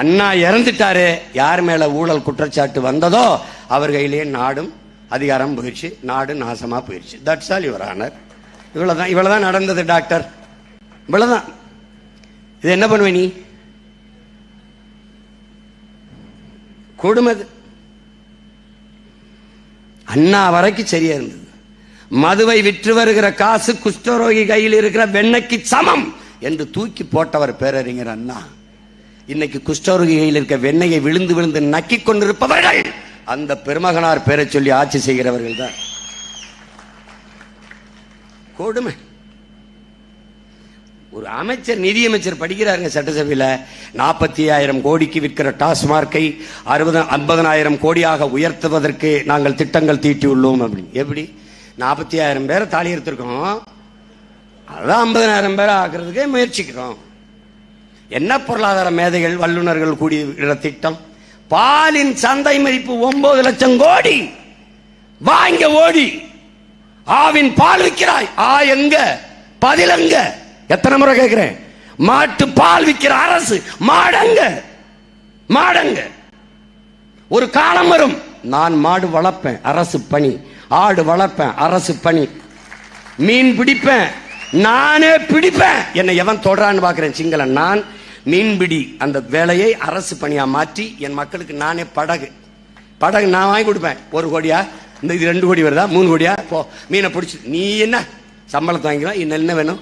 அண்ணா இறந்துட்டாரு யார் மேல ஊழல் குற்றச்சாட்டு வந்ததோ அவர் கையிலேயே நாடும் அதிகாரம் போயிடுச்சு நாடு நாசமா போயிடுச்சு. தட்ஸ் ஆல் யுவர் ஆனர் இவ்வளவுதான் இவ்வளவுதான் நடந்தது டாக்டர் இவ்வளவுதான். இது என்ன பண்ணுவ நீ? கொடுமது. அண்ணா வரைக்கும் சரியா இருந்தது. மதுவை விற்று வருகிற காசு குஷ்டரோகி கையில் இருக்கிற வெண்ணைக்கு சமம் என்று தூக்கி போட்டவர் பேரறிஞர் அண்ணா. இன்னைக்கு குஷ்டரோகிகளில் இருக்க வெண்ணையை விழுந்து விழுந்து நக்கி கொண்டிருப்பவர்கள். அந்த பெருமகனார் பேரை சொல்லி ஆட்சி செய்கிறவர்கள் தான். கொடுமை. ஒரு அமைச்சர் நிதியமைச்சர் படிக்கிறாருங்க சட்டசபையில். நாற்பத்தி ஆயிரம் கோடிக்கு விற்கிற டாஸ்மார்க்கை அறுபது ஐம்பதனாயிரம் கோடியாக உயர்த்துவதற்கு நாங்கள் திட்டங்கள் தீட்டியுள்ளோம் அப்படின்னு எப்படி? நாற்பத்தி ஆயிரம் பேரை தாலி எடுத்திருக்கோம். அதான் ஐம்பதனாயிரம் பேரை ஆக்குறதுக்கே முயற்சிக்கிறோம். என்ன பொருளாதார மேதைகள் வல்லுநர்கள் கூடிய திட்டம் பாலின் சந்தை மதிப்பு ஒன்பது லட்சம் கோடி. வாங்க ஓடி. ஆவின் பால் விற்கிறாய். ஆ எங்க? பதிலங்க எத்தனை முறை கேட்கிறேன்? மாட்டு பால் விற்கிற அரசு மாடங்க. மாடங்க. ஒரு காலம் வரும். நான் மாடு வளர்ப்பேன் அரசு பணி. ஆடு வளர்ப்பேன் அரசு பணி. மீன் பிடிப்பேன் நானே பிடிப்பேன். என்னை எவன் தொடரான்னு பார்க்கிறேன் சிங்களன். நான் மீன்பிடி அந்த வேலையை அரசு பணியாக மாற்றி என் மக்களுக்கு நானே படகு. படகு நான் வாங்கி கொடுப்பேன். ஒரு கோடியா? இந்த இது ரெண்டு கோடி வருதா? மூணு கோடியா? போ மீனை பிடிச்சி. நீ என்ன? சம்பளத்தை வாங்கிக்கலாம். இன்னும் என்ன வேணும்?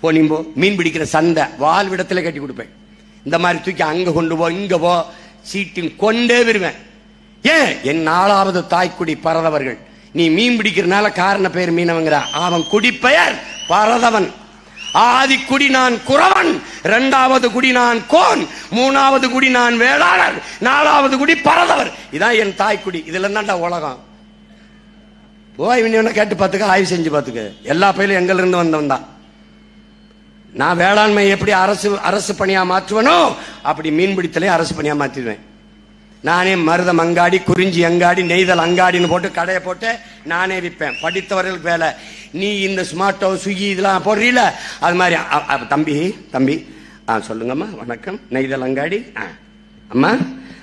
போ நீ போ. மீன் பிடிக்கிற சந்தை. வாழ்விடத்தில் கட்டி கொடுப்பேன். இந்த மாதிரி தூக்கி அங்கே கொண்டு போ இங்கே போ. சீட்டின் கொண்டே வருவேன் ஏன்? என் நாலாவது தாய்க்குடி பரதவர்கள். நீ மீன் பிடிக்கிறனால காரண பெயர் மீனவங்கிற. அவன் குடிப்பெயர் பரதவன். ஆதி குடி நான் குறவன் இரண்டாவது குடி நான் கோன் மூணாவது குடி நான் வேளாளர் நாலாவது குடி பரதவர். இதான் என் தாய்க்குடி இதுல இருந்தாண்டா உலகம். போய் இவனை கேட்டு பார்த்துக்க ஆய்வு செஞ்சு பார்த்துக்க. எல்லா பயிலும் எங்கல இருந்து வந்தவன் தான். நான் வேளாண்மை எப்படி அரசு அரசு பணியா மாற்றுவனோ அப்படி மீன்பிடித்தலே அரசு பணியா மாற்றிடுவேன். நானே மருதம் அங்காடி குறிஞ்சி அங்காடி நெய்தல் அங்காடின்னு போட்டு கடையை போட்டு நானே விற்பேன். படித்தவர்களுக்கு வேலை. நீ இந்த ஸ்மார்ட்டோ ஸ்விக்கி இதெல்லாம் போடுறீல? அது மாதிரி தம்பி தம்பி. ஆ சொல்லுங்கம்மா வணக்கம். நெய்தலங்காடி ஆ அம்மா.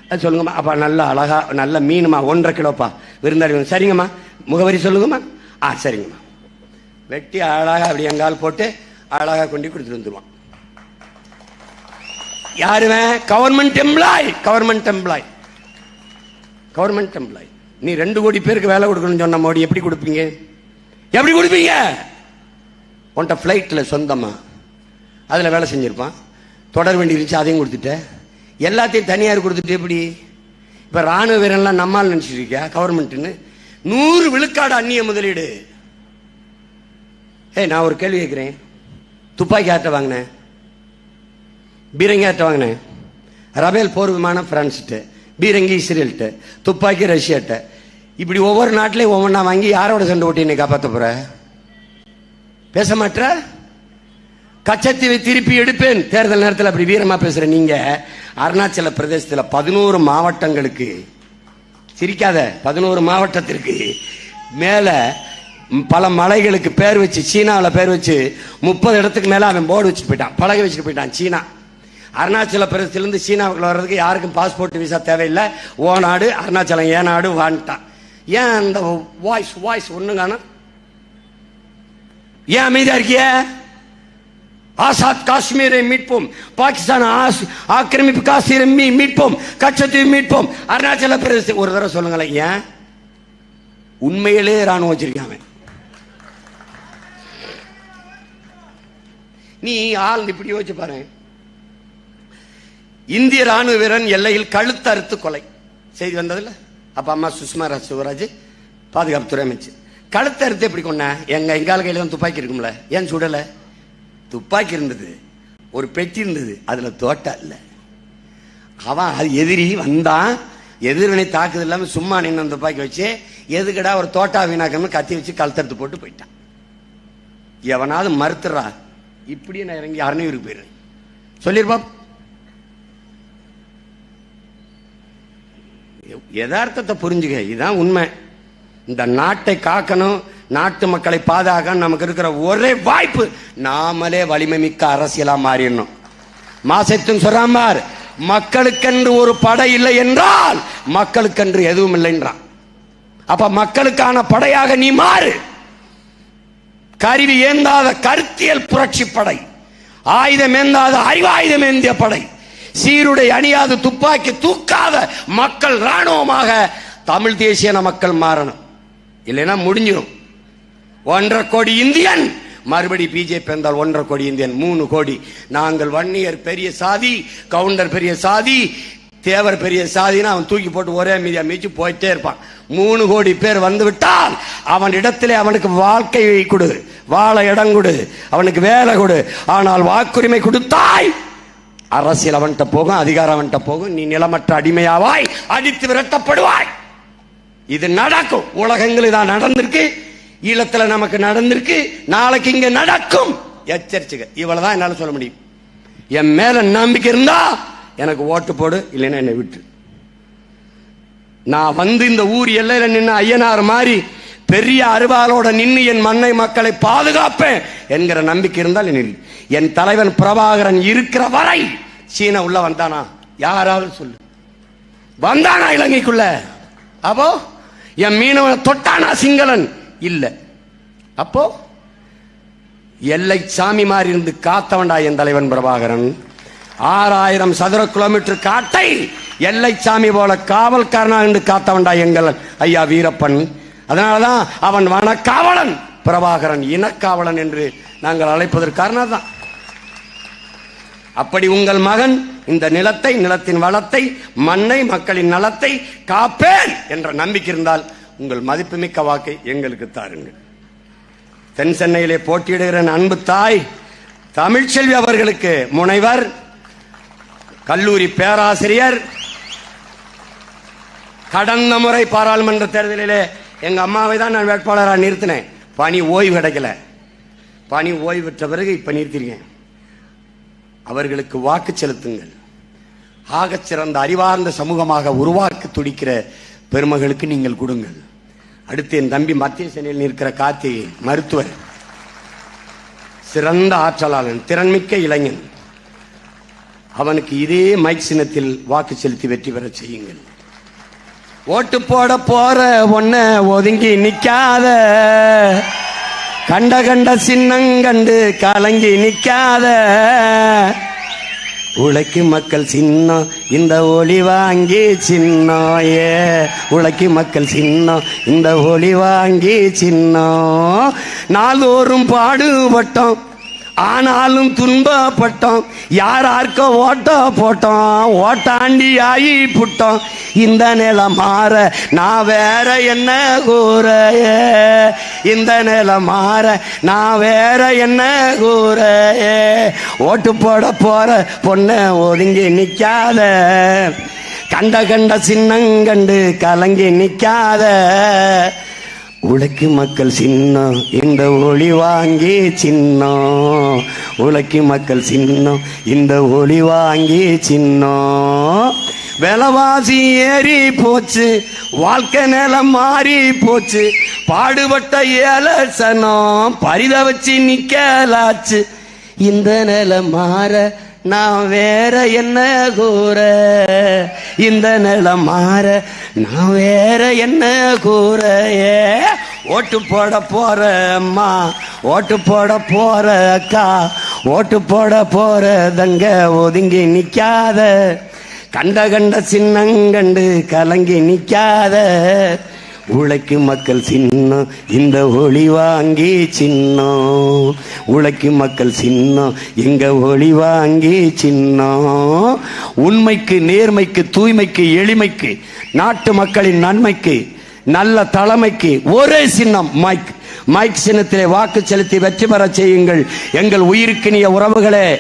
அது சொல்லுங்கம்மா. அப்பா நல்ல அழகா நல்ல மீனுமா ஒன்றரை கிலோப்பா. விருந்தாளி சரிங்கம்மா. முகவரி சொல்லுங்கம்மா. ஆ சரிங்கம்மா. வெட்டி அழகாக அப்படி எங்கால் போட்டு அழகாக கொண்டு கொடுத்துட்டு வந்துடுவான் யாருவன் government employee government employee government employee நீ ரெண்டு கோடி பேருக்கு வேலை கொடுக்கணும்னு சொன்ன மோடி எப்படி கொடுப்பீங்க? எப்படி கொடுப்பீங்க? உன்ட்ட ஃப்ளைட்டில் சொந்தமா? அதில் வேலை செஞ்சுருப்பான். தொடர் வண்டி இருந்துச்சு அதையும் கொடுத்துட்டேன் எல்லாத்தையும் தனியார் கொடுத்துட்டு எப்படி? இப்போ ராணுவ வீரன்லாம் நம்மால் நினச்சிட்டு இருக்கியா? கவர்மெண்ட்டுன்னு நூறு விழுக்காடு அந்நிய முதலீடு. ஏய் நான் ஒரு கேள்வி கேட்குறேன். துப்பாக்கி ஆட்ட வாங்கினேன். பீரங்கி ஆட்ட வாங்கினேன். ரபேல் போர் விமானம் பிரான்ஸ்ட்டு. பீரங்கி இஸ்ரேல்ட்டு. துப்பாக்கி ரஷ்யாட்ட. இப்படி ஒவ்வொரு நாட்டிலையும் ஒவ்வொன்றா வாங்கி யாரோட சண்டை ஓட்டி என்னை காப்பாற்ற போற? பேச மாட்ட கச்சத்தீவை திருப்பி எடுப்பேன். தேர்தல் நேரத்தில் அப்படி வீரமா பேசுற நீங்க. அருணாச்சல பிரதேசத்தில் பதினோரு மாவட்டங்களுக்கு சிரிக்காத பதினோரு மாவட்டத்திற்கு மேல பல மலைகளுக்கு பேர் வச்சு சீனாவில் பேர் வச்சு முப்பது இடத்துக்கு மேல அவன் போர்டு வச்சுட்டு போயிட்டான். பழக வச்சுட்டு போயிட்டான் சீனா. அருணாச்சல பிரதேசத்திலிருந்து சீனாவுக்குள்ள வர்றதுக்கு யாருக்கும் பாஸ்போர்ட் விசா தேவையில்லை. ஓ நாடு அருணாச்சலம் ஏ நாடு வான்ட்டான் ஏன் அந்த வாய்ஸ் வாய்ஸ் ஒண்ணுங்கானா ஏன் அமைதியா இருக்கிய? ஆசாத் காஷ்மீரை மீட்போம் பாகிஸ்தான் ஆக்கிரமிப்பு காஷ்மீரை மீ- மீட்போம் கச்சத்தீவு மீட்போம் அருணாச்சல பிரதேசம் ஒரு தடவை சொல்லுங்களேன் ஏன்? உண்மையிலே ராணுவம் வச்சிருக்கான் நீ ஆள் இப்படி யோசிச்சு பாரு. இந்திய ராணுவ வீரன் எல்லையில் கழுத்தறுத்து கொலை. செய்தி வந்ததில்லை அப்பா அம்மா சுஷ்மா சிவராஜ் பாதுகாப்புத்துறை கழுத்த அறுத்து எப்படி கொன்ன? எங்க எங்கால கையில் தான் துப்பாக்கி இருக்கும்ல. ஏன் சுடல? துப்பாக்கி இருந்தது. ஒரு பெட்டி இருந்தது. அதுல தோட்டா இல்லை. அவன் அது எதிரி வந்தான். எதிர்வினை தாக்குதல் இல்லாம சும்மா நின்று துப்பாக்கி வச்சு எதுக்கடா ஒரு தோட்டா வீணாக்கணும்னு கத்தி வச்சு கழுத்தறுத்து போட்டு போயிட்டான். எவனாவது மறுத்துறா இப்படியே நான் இறங்கி அறநூறுக்கு போயிடுறேன். சொல்லியிருப்பான் யதார்த்தத்தை புரிஞ்சுக்க இதுதான் உண்மை. இந்த நாட்டை காக்கணும் நாட்டு மக்களை பாதாக நமக்கு இருக்கிற ஒரே வாய்ப்பு நாமளே வலிமை மிக்க அரசியலா மாறிடணும். மாசத்தும் சொல்றான் மக்களுக்கென்று ஒரு படை இல்லை என்றால் மக்களுக்கென்று எதுவும் இல்லை என்றான் அப்ப மக்களுக்கான படையாக நீ மாறு. கருவி ஏந்தாத கருத்தியல் புரட்சி படை ஆயுதம் ஏந்தாத அறிவாயுதம் ஏந்திய படை. சீருடை அணியாது துப்பாக்கி தூக்காத மக்கள் ராணுவமாக தமிழ் தேசியன மக்கள் மாறணும். இல்லைன்னா முடிஞ்சிடும் ஒன்றரை கோடி இந்தியன். மறுபடி பிஜேபி இருந்தால் ஒன்றரை கோடி இந்தியன். மூணு கோடி. நாங்கள் வன்னியர் பெரிய சாதி கவுண்டர் பெரிய சாதி தேவர் பெரிய சாதினா அவன் தூக்கி போட்டு ஒரே மீதியா மீச்சு போயிட்டே இருப்பான். மூணு கோடி பேர் வந்து விட்டால் அவன் இடத்திலே அவனுக்கு வாழ்க்கையை கொடு. வாழ இடம் கொடு. அவனுக்கு வேலை கொடு. ஆனால் வாக்குரிமை கொடுத்தாய். அரசியல் அவன்கிட்ட போகும் அதிகாரம் அவன்கிட்ட போகும். நீ நிலமற்ற அடிமையாவாய் அடித்து விரட்டப்படுவாய். இது நடக்கும். உலகங்கள் இதான் நடந்திருக்கு. ஈழத்துல நமக்கு நடந்திருக்கு. நாளைக்கு இங்க நடக்கும். எச்சரிச்சுக்க. இவ்வளவுதான் என்னால சொல்ல முடியும். என் மேல நம்பிக்கை இருந்தா எனக்கு ஓட்டு போடு இல்லைன்னா என்னை விட்டு நான் வந்து இந்த ஊர் எல்லையில நின்று ஐயனார் மாதிரி பெரிய அருவாளோட நின்று என் மண்ணை மக்களை பாதுகாப்பேன் என்கிற நம்பிக்கை இருந்தால் என் தலைவன் பிரபாகரன் இருக்கிற வரை சீனா உள்ள வந்தானா? யாராவது சொல்லு. வந்தானா இலங்கைக்குள்ள? அப்போ என் மீனவன் தொட்டானா சிங்களன்? இல்ல. அப்போ எல்லை சாமி மாதிரி இருந்து காத்தவன்டா என் தலைவன் பிரபாகரன். ஆறாயிரம் சதுர கிலோமீட்டர் காட்டை எல்லை சாமி போல காவல்காரனா இருந்து காத்தவன்டா எங்கள் ஐயா வீரப்பன். அதனாலதான் அவன் வனக்காவலன். பிரபாகரன் இனக்காவலன் என்று நாங்கள் அழைப்பதற்கு காரணம் தான் அப்படி உங்கள் மகன் இந்த நிலத்தை நிலத்தின் வளத்தை மண்ணை மக்களின் நலத்தை காப்பேன் என்ற நம்பிக்கை இருந்தால் உங்கள் மதிப்புமிக்க வாக்கை எங்களுக்கு தாருங்கள். தென் சென்னையிலே போட்டியிடுகிற அன்பு தாய் தமிழ்ச்செல்வி அவர்களுக்கு முனைவர் கல்லூரி பேராசிரியர் கடந்த முறை பாராளுமன்ற தேர்தலிலே எங்க அம்மாவை தான் நான் வேட்பாளராக நிறுத்தினேன். பணி ஓய்வு கிடைக்கல. பணி ஓய்வு பெற்ற பிறகு இப்ப நிறுத்திருக்கேன். அவர்களுக்கு வாக்கு செலுத்துங்கள். ஆகச் சிறந்த அறிவார்ந்த சமூகமாக உருவாக்க துடிக்கிற பெருமகளுக்கு நீங்கள் கொடுங்கள். அடுத்து என் தம்பி மத்திய சென்னையில் நிற்கிற கார்த்திகை மருத்துவர். சிறந்த ஆற்றலாளன் திறன்மிக்க இளைஞன். அவனுக்கு இதே மைக் சின்னத்தில் வாக்கு செலுத்தி வெற்றி பெற செய்யுங்கள். ஓட்டு போட போற ஒன்ன ஒதுங்கி நிக்காத. கண்ட கண்ட சின்னங்கண்டு கலங்கி நிக்காத. உழைக்கு மக்கள் சின்னம் இந்த ஒளி வாங்கி சின்னம் ஏ உழைக்கும் மக்கள் சின்னம் இந்த ஒளி வாங்கி சின்னம் நாள்தோறும் பாடுபட்டோம். ஆனாலும் துன்பப்பட்டோம் யார் யாருக்கோ ஓட்ட போட்டோம் ஓட்டாண்டி ஆகி புட்டோம் இந்த நிலை மாற நான் வேற என்ன கூற இந்த நிலை மாற நான் வேற என்ன கூற ஓட்டு போட போற பொண்ணை ஒதுங்கி நிற்காத கண்ட கண்ட சின்னங்கண்டு கலங்கி நிற்காத உலக்கு மக்கள் சின்னம் இந்த ஒளி வாங்கி சின்னம் உலக்கு மக்கள் சின்னம் இந்த ஒளி வாங்கி சின்னம் விலவாசி ஏறி போச்சு வாழ்க்கை நிலம் மாறி போச்சு. பாடுபட்ட ஏலசனம் பரித வச்சு நிக்கலாச்சு. இந்த நிலம் மாற நான் வேற என்ன கூற? இந்த நிலம் மாற நான் வேற என்ன கூற? ஏ ஓட்டு போட போற அம்மா ஓட்டு போட போற அக்கா ஓட்டு போட போற தங்க ஒதுங்கி நிக்காத. கண்ட கண்ட சின்னங்கண்டு கலங்கி நிக்காத. உழைக்கும் மக்கள் சின்னம் இந்த ஒளி வாங்கி சின்னம். உழைக்கும் மக்கள் சின்னம் எங்க ஒளி வாங்கி சின்னம். உண்மைக்கு நேர்மைக்கு தூய்மைக்கு எளிமைக்கு நாட்டு மக்களின் நன்மைக்கு நல்ல தலைமைக்கு ஒரே சின்னம் மைக். மைக் சின்னத்திலே வாக்கு செலுத்தி வெற்றி பெற செய்யுங்கள். எங்கள் உயிருக்கினிய உறவுகளே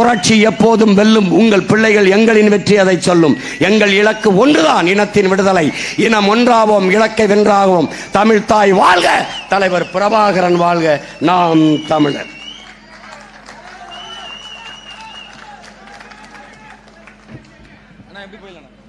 புரட்சி எப்போதும் வெல்லும் உங்கள் பிள்ளைகள் எங்களின் வெற்றி அதை சொல்லும். எங்கள் இலக்கு ஒன்றுதான் இனத்தின் விடுதலை. இனம் ஒன்றாவோம் இலக்கை வென்றாகவும் தமிழ் தாய் வாழ்க தலைவர் பிரபாகரன் வாழ்க. நாம் தமிழர். எப்படி போயிடலாம்